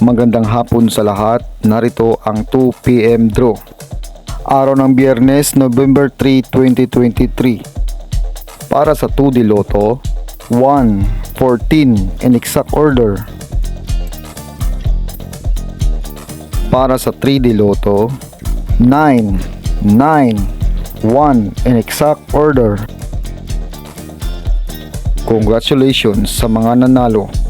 Magandang hapon sa lahat. Narito ang 2pm draw. Araw ng Biyernes, November 3, 2023. Para sa 2D Lotto, 1, 14 in exact order. Para sa 3D Lotto, 9, 9, 1 in exact order. Congratulations sa mga nanalo.